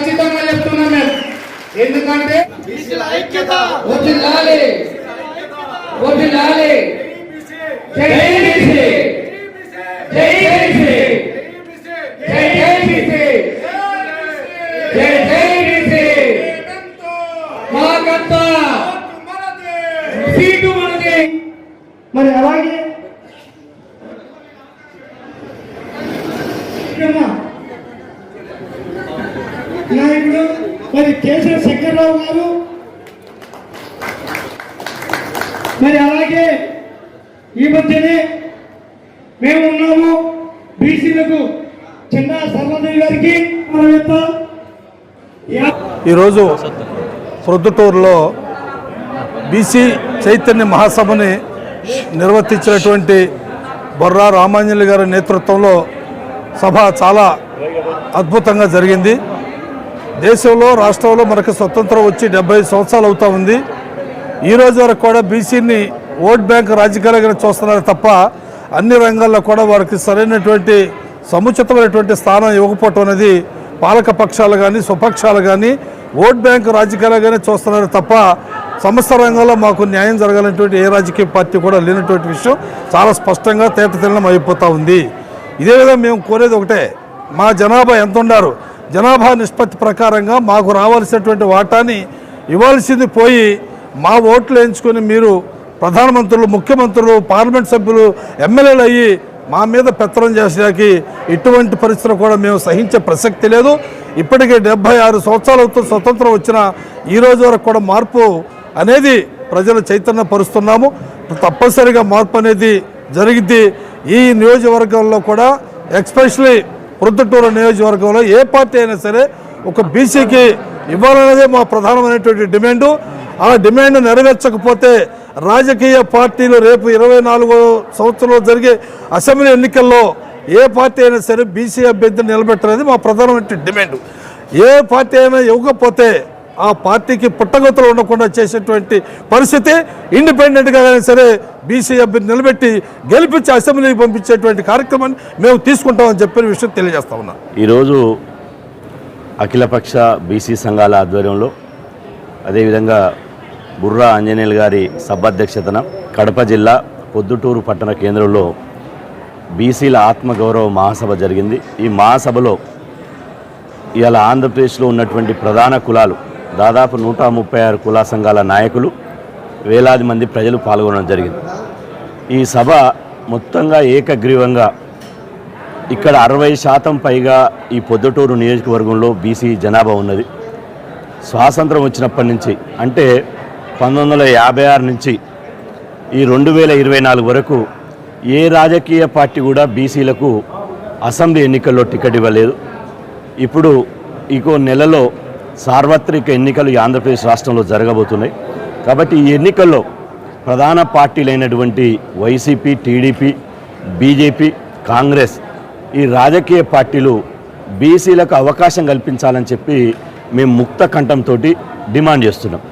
ఖచ్చితంగా చెప్తున్నాం మేము ఎందుకంటే వదిలాలి వదిలాలి జై బీసీ జై బీసీ జై జై బీసీ జై జై బీసీ మాకంతా సీటు మనది మరి అలాగే ఇక్కడ నాయకుడు మరి కేసీఆర్ శంకర్రావు గారు మరి అలాగే ఈ మధ్యనే మేము ఉన్నాము బీసీలకు. చిన్న సర్వదేవి గారికి ఈరోజు ప్రొద్దుటూరులో బీసీ చైతన్య మహాసభని నిర్వర్తించినటువంటి బొర్రా రామాంజలి గారి నేతృత్వంలో సభ చాలా అద్భుతంగా జరిగింది. దేశంలో రాష్ట్రంలో మనకు స్వతంత్రం వచ్చి డెబ్బై సంవత్సరాలు అవుతా ఉంది. ఈ రోజు వరకు కూడా బీసీని ఓట్ బ్యాంక్ రాజకీయాలుగా చూస్తున్నారు తప్ప అన్ని రంగాల్లో కూడా వారికి సరైనటువంటి సముచితమైనటువంటి స్థానం ఇవ్వకపోవటం అనేది పాలక పక్షాలు కానీ స్వపక్షాలు కానీ ఓట్ బ్యాంక్ రాజకీయాలుగానే చూస్తున్నారు తప్ప సమస్త రంగంలో మాకు న్యాయం జరగాలనేటువంటి ఏ రాజకీయ పార్టీ కూడా లేనటువంటి విషయం చాలా స్పష్టంగా తేటతెల్లం అయిపోతూ ఉంది. ఇదే విధంగా మేము కోరేది ఒకటే మా జనాభా ఎంత ఉన్నారు జనాభా నిష్పత్తి ప్రకారంగా మాకు రావాల్సినటువంటి వాటాని ఇవ్వాల్సింది పోయి మా ఓట్లు వేయించుకొని మీరు ప్రధానమంత్రులు ముఖ్యమంత్రులు పార్లమెంట్ సభ్యులు ఎమ్మెల్యేలు అయ్యి మా మీద పెత్తనం చేసేకి ఇటువంటి పరిస్థితులు కూడా మేము సహించే ప్రసక్తి లేదు. ఇప్పటికే డెబ్బై ఆరు సంవత్సరాలతో స్వతంత్రం వచ్చిన ఈ రోజు వరకు కూడా మార్పు అనేది ప్రజలు చైతన్య పరుస్తున్నాము తప్పనిసరిగా మార్పు అనేది జరిగింది ఈ నియోజకవర్గంలో కూడా ఎక్స్పెషలీ ప్రొద్దుటూరు నియోజకవర్గంలో ఏ పార్టీ అయినా సరే ఒక బీసీకి ఇవ్వాలనేదే మా ప్రధానమైనటువంటి డిమాండు. ఆ డిమాండ్ నెరవేర్చకపోతే రాజకీయ పార్టీలు రేపు ఇరవై నాలుగో సంవత్సరంలో జరిగే అసెంబ్లీ ఎన్నికల్లో ఏ పార్టీ అయినా సరే బీసీ అభ్యర్థిని నిలబెట్టనేది మా ప్రధానమైన డిమాండ్. ఏ పార్టీ అయినా ఇవ్వకపోతే ఆ పార్టీకి పుట్టగతులు ఉండకుండా చేసేటువంటి పరిస్థితి ఇండిపెండెంట్గా అయినా సరే బీసీ అభ్యర్థి నిలబెట్టి గెలిపించి అసెంబ్లీకి పంపించేటువంటి కార్యక్రమాన్ని మేము తీసుకుంటామని చెప్పిన విషయం తెలియజేస్తా ఉన్నా. ఈరోజు అఖిలపక్ష బీసీ సంఘాల ఆధ్వర్యంలో అదేవిధంగా బుర్రా ఆంజనేయులు గారి సభాధ్యక్షతన కడప జిల్లా పొద్దుటూరు పట్టణ కేంద్రంలో బీసీల ఆత్మగౌరవ మహాసభ జరిగింది. ఈ మహాసభలో ఇవాళ ఆంధ్రప్రదేశ్లో ఉన్నటువంటి ప్రధాన కులాలు దాదాపు నూట ముప్పై ఆరు కులా సంఘాల నాయకులు వేలాది మంది ప్రజలు పాల్గొనడం జరిగింది. ఈ సభ మొత్తంగా ఏకగ్రీవంగా ఇక్కడ అరవై శాతం పైగా ఈ పొద్దుటూరు నియోజకవర్గంలో బీసీ జనాభా ఉన్నది. స్వాతంత్రం వచ్చినప్పటి నుంచి అంటే పంతొమ్మిది వందల యాభై ఆరు నుంచి ఈ రెండు వేల ఇరవై నాలుగు వరకు ఏ రాజకీయ పార్టీ కూడా బీసీలకు అసెంబ్లీ ఎన్నికల్లో టికెట్ ఇవ్వలేదు. ఇప్పుడు ఇంకో నెలలో సార్వత్రిక ఎన్నికలు ఈ ఆంధ్రప్రదేశ్ రాష్ట్రంలో జరగబోతున్నాయి. కాబట్టి ఈ ఎన్నికల్లో ప్రధాన పార్టీలైనటువంటి వైసీపీ టీడీపీ బీజేపీ కాంగ్రెస్ ఈ రాజకీయ పార్టీలు బీసీలకు అవకాశం కల్పించాలని చెప్పి మేము ముక్త కంఠంతో డిమాండ్ చేస్తున్నాం.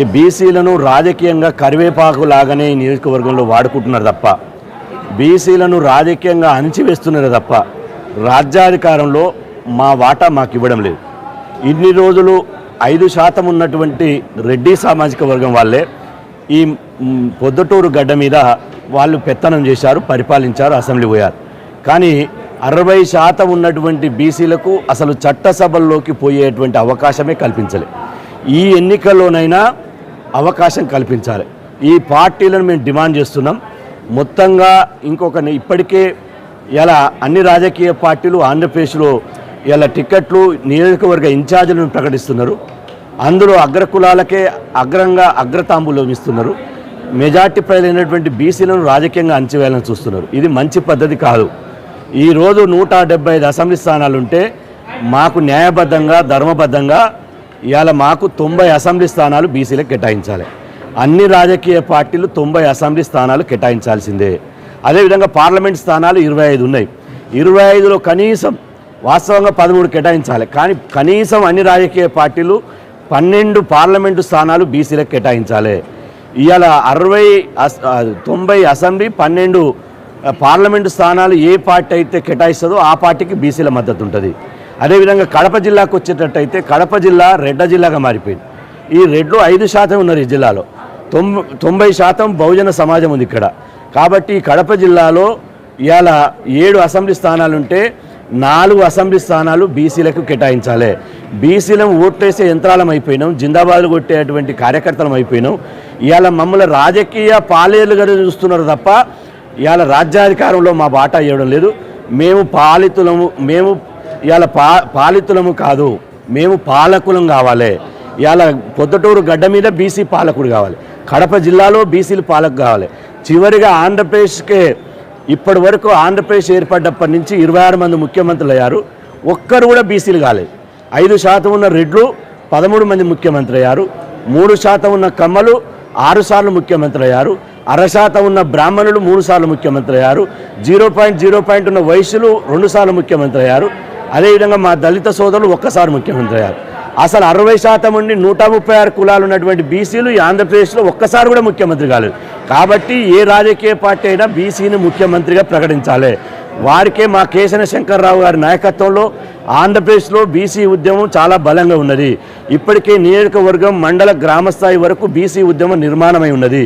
ఈ బీసీలను రాజకీయంగా కరివేపాకు లాగానే ఈ నియోజకవర్గంలో వాడుకుంటున్నారు తప్ప బీసీలను రాజకీయంగా అణిచివేస్తున్నారు తప్ప రాజ్యాధికారంలో మా వాటా మాకు ఇవ్వడం లేదు. ఇన్ని రోజులు ఐదు శాతం ఉన్నటువంటి రెడ్డి సామాజిక వర్గం వాళ్ళే. ఈ పొద్దుటూరు గడ్డ మీద వాళ్ళు పెత్తనం చేశారు పరిపాలించారు అసెంబ్లీ పోయారు. కానీ అరవై శాతం ఉన్నటువంటి బీసీలకు అసలు చట్టసభల్లోకి పోయేటువంటి అవకాశమే కల్పించలే. ఈ ఎన్నికల్లోనైనా అవకాశం కల్పించాలి. ఈ పార్టీలను మేము డిమాండ్ చేస్తున్నాం. మొత్తంగా ఇంకొక ఇప్పటికే ఇలా అన్ని రాజకీయ పార్టీలు ఆంధ్రప్రదేశ్లో ఇలా టికెట్లు నియోజకవర్గ ఇన్ఛార్జీలను ప్రకటిస్తున్నారు. అందులో అగ్రకులాలకే అగ్రంగా అగ్రతాంబూలం ఇస్తున్నారు. మెజార్టీ ప్రజలైనటువంటి బీసీలను రాజకీయంగా అంచివేయాలని చూస్తున్నారు. ఇది మంచి పద్ధతి కాదు. ఈరోజు నూట డెబ్బై ఐదు అసెంబ్లీ స్థానాలు ఉంటే మాకు న్యాయబద్ధంగా ధర్మబద్ధంగా ఇవాళ మాకు తొంభై అసెంబ్లీ స్థానాలు బీసీలకు కేటాయించాలి. అన్ని రాజకీయ పార్టీలు తొంభై అసెంబ్లీ స్థానాలు కేటాయించాల్సిందే. అదేవిధంగా పార్లమెంట్ స్థానాలు ఇరవై ఐదు ఉన్నాయి. ఇరవై ఐదులో కనీసం వాస్తవంగా పదమూడు కేటాయించాలి. కానీ కనీసం అన్ని రాజకీయ పార్టీలు పన్నెండు పార్లమెంటు స్థానాలు బీసీలకు కేటాయించాలి. ఇవాళ అరవై తొంభై అసెంబ్లీ పన్నెండు పార్లమెంటు స్థానాలు ఏ పార్టీ అయితే కేటాయిస్తుందో ఆ పార్టీకి బీసీల మద్దతు ఉంటుంది. అదేవిధంగా కడప జిల్లాకు వచ్చేటట్టయితే కడప జిల్లా రెడ్డ జిల్లాగా మారిపోయింది. ఈ రెడ్లు ఐదు శాతం ఉన్నారు ఈ జిల్లాలో. తొంభై తొంభై శాతం బహుజన సమాజం ఉంది ఇక్కడ. కాబట్టి ఈ కడప జిల్లాలో ఇవాళ ఏడు అసెంబ్లీ స్థానాలుంటే నాలుగు అసెంబ్లీ స్థానాలు బీసీలకు కేటాయించాలి. బీసీలను ఓట్లేసే యంత్రాలం అయిపోయినాం జిందాబాద్లు కొట్టేటువంటి కార్యకర్తలం అయిపోయినాం. ఇవాళ మమ్మల్ని రాజకీయ పాలేలుగా చూస్తున్నారు తప్ప ఇవాళ రాజ్యాధికారంలో మా బాట ఇవ్వడం లేదు. మేము పాలితులము మేము ఇవాళ పా పాలితులము కాదు మేము పాలకులం కావాలి. ఇవాళ పొద్దుటూరు గడ్డ మీద బీసీ పాలకుడు కావాలి. కడప జిల్లాలో బీసీలు పాలకు కావాలి. చివరిగా ఆంధ్రప్రదేశ్కే ఇప్పటి వరకు ఆంధ్రప్రదేశ్ ఏర్పడ్డప్పటి నుంచి ఇరవై ఆరు మంది ముఖ్యమంత్రులు అయ్యారు ఒక్కరు కూడా బీసీలు కాలేదు. ఐదు శాతం ఉన్న రెడ్లు పదమూడు మంది ముఖ్యమంత్రి అయ్యారు మూడు శాతం ఉన్న కమ్మలు ఆరు సార్లు ముఖ్యమంత్రి అయ్యారు అర శాతం ఉన్న బ్రాహ్మణులు మూడు సార్లు ముఖ్యమంత్రి అయ్యారు జీరో పాయింట్ జీరో పాయింట్ ఉన్న వయసులు రెండు సార్లు ముఖ్యమంత్రి అయ్యారు అదేవిధంగా మా దళిత సోదరులు ఒక్కసారి ముఖ్యమంత్రి అయ్యారు అసలు అరవై శాతం ఉండి నూట ముప్పై ఆరు కులాలు ఉన్నటువంటి బీసీలు ఈ ఆంధ్రప్రదేశ్లో ఒక్కసారి కూడా ముఖ్యమంత్రి కాలేదు. కాబట్టి ఏ రాజకీయ పార్టీ అయినా బీసీని ముఖ్యమంత్రిగా ప్రకటించాలి. వారికే మా కేశన శంకర్రావు గారి నాయకత్వంలో ఆంధ్రప్రదేశ్లో బీసీ ఉద్యమం చాలా బలంగా ఉన్నది. ఇప్పటికే నియోజకవర్గం మండల గ్రామ స్థాయి వరకు బీసీ ఉద్యమం నిర్మాణమై ఉన్నది.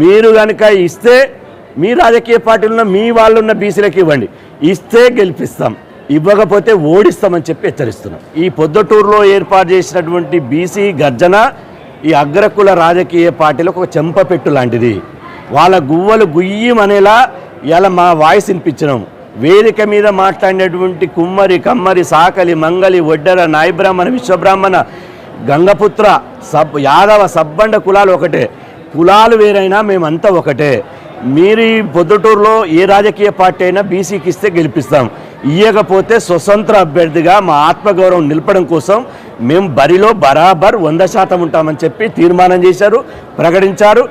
మీరు కనుక ఇస్తే మీ రాజకీయ పార్టీలున్న మీ వాళ్ళున్న బీసీలకు ఇవ్వండి. ఇస్తే గెలిపిస్తాం. ఇవ్వకపోతే ఓడిస్తామని చెప్పి హెచ్చరిస్తున్నాం. ఈ పొద్దుటూరులో ఏర్పాటు చేసినటువంటి బీసీ గర్జన ఈ అగ్రకుల రాజకీయ పార్టీలకు ఒక చెంపపెట్టు లాంటిది. వాళ్ళ గువ్వలు గుయ్యమనేలా ఇలా మా వాయిస్ వినిపించినాం. వేదిక మీద మాట్లాడినటువంటి కుమ్మరి కమ్మరి సాకలి మంగలి ఒడ్డర నాయబ్రాహ్మణ విశ్వబ్రాహ్మణ గంగపుత్ర సబ్ యాదవ సబ్బండ కులాలు ఒకటే. కులాలు వేరైనా మేమంతా ఒకటే. మీరు ఈ పొద్దుటూరులో ఏ రాజకీయ పార్టీ అయినా బీసీకి ఇస్తే గెలిపిస్తాం. ఇయ్యకపోతే స్వతంత్ర అభ్యర్థిగా మా ఆత్మగౌరవం నిలపడం కోసం మేము బరిలో బరాబర్ వంద శాతం ఉంటామని చెప్పి తీర్మానం చేశారు ప్రకటించారు.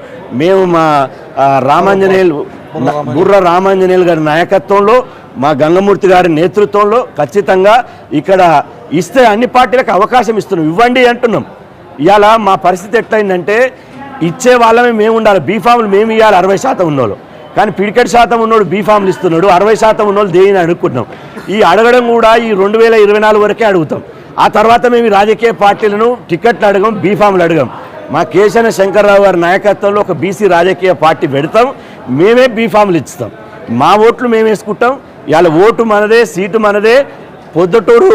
మేము మా రామాంజనేయులు బుర్ర రామాంజనేయులు గారి నాయకత్వంలో మా గంగమూర్తి గారి నేతృత్వంలో ఖచ్చితంగా ఇక్కడ ఇస్తే అన్ని పార్టీలకు అవకాశం ఇస్తున్నాం. ఇవ్వండి అంటున్నాం. ఇలా మా పరిస్థితి ఎట్లయిందంటే ఇచ్చే వాళ్ళమే మేము ఉండాలి. బీఫామ్లు మేము ఇవ్వాలి అరవై శాతం ఉన్నోళ్ళు. కానీ పిడికెట్ శాతం ఉన్నోడు బీఫామ్లు ఇస్తున్నాడు. అరవై శాతం ఉన్నోళ్ళు దేని అడుగుకుంటున్నాం ఈ అడగడం కూడా ఈ రెండు వేల ఇరవై నాలుగు వరకే అడుగుతాం. ఆ తర్వాత మేము రాజకీయ పార్టీలను టికెట్లు అడగం బీఫామ్లు అడగం. మా కేశన శంకర్రావు గారి నాయకత్వంలో ఒక బీసీ రాజకీయ పార్టీ పెడతాం. మేమే బీఫామ్లు ఇస్తాం. మా ఓట్లు మేము వేసుకుంటాం. ఇవాళ ఓటు మనదే సీటు మనదే పొద్దుటూరు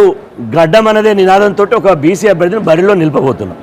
గడ్డ మనదే నినాదంతో ఒక బీసీ అభ్యర్థిని బరిలో నిలిపబోతున్నాం.